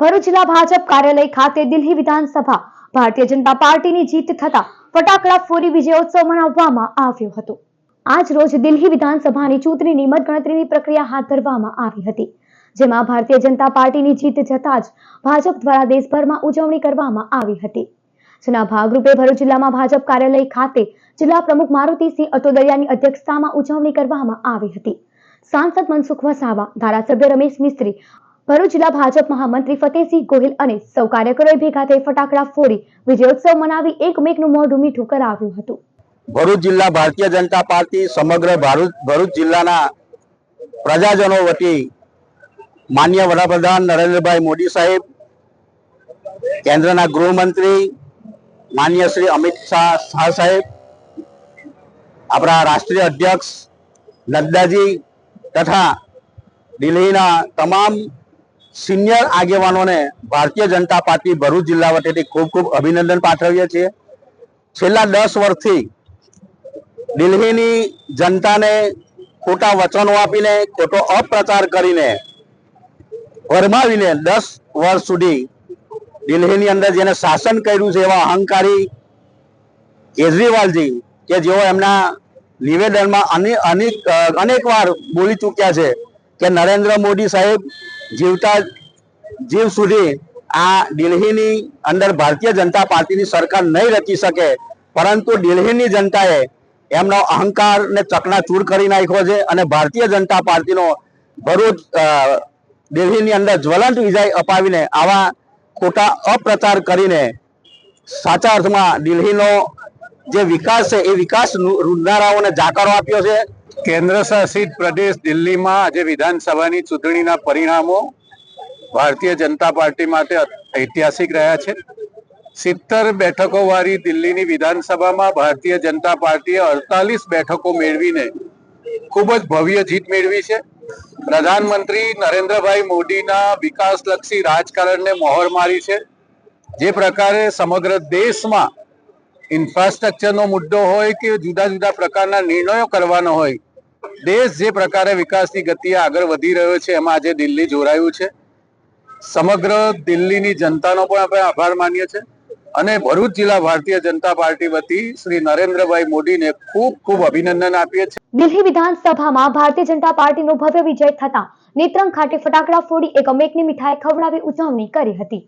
ભરૂચ જિલ્લા ભાજપ કાર્યાલય ખાતે દિલ્હી વિધાનસભા. ભારતીય જનતા પાર્ટીની જીત થતા ફટાકડા ફોરી વિજયોત્સવ મનાવવામાં આવ્યો હતો. આજ રોજ દિલ્હી વિધાનસભાની ચૂંટણીની મતગણતરીની પ્રક્રિયા હાથ ધરવામાં આવી હતી. જેમાં ભારતીય જનતા પાર્ટીની જીત જતા જ ભાજપ દ્વારા દેશભરમાં ઉજવણી કરવામાં આવી હતી. જેના ભાગરૂપે ભરૂચ જિલ્લામાં ભાજપ કાર્યાલય ખાતે જિલ્લા પ્રમુખ મારુતિસિંહ અટોદરિયાની અધ્યક્ષતામાં ઉજવણી કરવામાં આવી હતી. સાંસદ મનસુખ વસાવા, ધારાસભ્ય રમેશ મિસ્ત્રી ભરૂચ જિલ્લા ભાજપ મહામંત્રી ફતેહસિંહ ગોહિલ અને સૌ કાર્યકરોએ ભેગા થઈ ફટાકડા ફોડી વિજયોત્સવ મનાવી એકમેકનું મોઢું મીઠું કરાવ્યું હતું. ભરૂચ જિલ્લા ભારતીય જનતા પાર્ટી સમગ્ર ભારત ભરૂચ જિલ્લાના પ્રજાજનો વતી માન્ય વડાપ્રધાન નરેન્દ્રભાઈ મોદી સાહેબ, કેન્દ્રના ગૃહમંત્રી માન્ય શ્રી અમિત શાહ શાહ સાહેબ, આપણા રાષ્ટ્રીય અધ્યક્ષ નડ્ડાજી તથા દિલ્હીના તમામ સિનિયર આગેવાનોને ભારતીય જનતા પાર્ટી ભરૂચ જિલ્લા વતીથી ખૂબ ખૂબ અભિનંદન પાઠવીએ છીએ. છેલ્લા દસ વર્ષથી દિલ્હીની જનતાને ખોટા વચનો આપીને, ખોટો અપ્રચાર કરીને, વરમાવીને દસ વર્ષ સુધી દિલ્હીની અંદર જેને શાસન કર્યું છે એવા અહંકારી કેજરીવાલજી કે જેઓ એમના નિવેદનમાં અનેક વાર બોલી ચૂક્યા છે કે નરેન્દ્ર મોદી સાહેબ જીવતા જીવ સુધી આ દિલ્હીની અંદર ભારતીય જનતા પાર્ટીની સરકાર નહીં રચી શકે, પરંતુ દિલ્હીની જનતાએ એમનો અહંકાર ને ચકનાચૂર કરી નાખ્યો છે અને ભારતીય જનતા પાર્ટીનો ભરૂચ દિલ્હીની અંદર જ્વલંત વિજય અપાવીને આવા ખોટા અપ્રચાર કરીને સાચા અર્થમાં દિલ્હીનો જે વિકાસ છે એ વિકાસ રૂંધારાઓને જાકારો આપ્યો છે. કેન્દ્ર શાસિત પ્રદેશ દિલ્હીમાં આજે વિધાનસભાની ચૂંટણીના પરિણામો ભારતીય જનતા પાર્ટી માટે ઐતિહાસિક રહ્યા છે. સિત્તેર બેઠકો વાળી દિલ્હીની વિધાનસભામાં ભારતીય જનતા પાર્ટીએ અડતાલીસ બેઠકો મેળવીને ખૂબ જ ભવ્ય જીત મેળવી છે. પ્રધાનમંત્રી નરેન્દ્રભાઈ મોદીના વિકાસલક્ષી રાજકારણને મોહર મારી છે. જે પ્રકારે સમગ્ર દેશમાં ઇન્ફ્રાસ્ટ્રક્ચરનો મુદ્દો હોય કે જુદા જુદા પ્રકારના નિર્ણયો કરવાનો હોય દેશ જે પ્રકારે વિકાસની ગતિએ આગળ વધી રહ્યો છે, એમાં આજે દિલ્હી જોડાયું છે. સમગ્ર દિલ્હીની જનતાનો પણ આપણે આભાર માનીએ છીએ. અને ભરૂચ જિલ્લા ભારતીય જનતા પાર્ટી વતી શ્રી નરેન્દ્રભાઈ મોદીને ખૂબ ખૂબ અભિનંદન આપીએ છીએ. દિલ્હી વિધાનસભામાં ભારતીય જનતા પાર્ટીનો ભવ્ય વિજય થતા નેત્રંગ ખાતે ફટાકડા ફોડી એક અમેકની મીઠાઈ ખવડાવી ઉજવણી કરી હતી.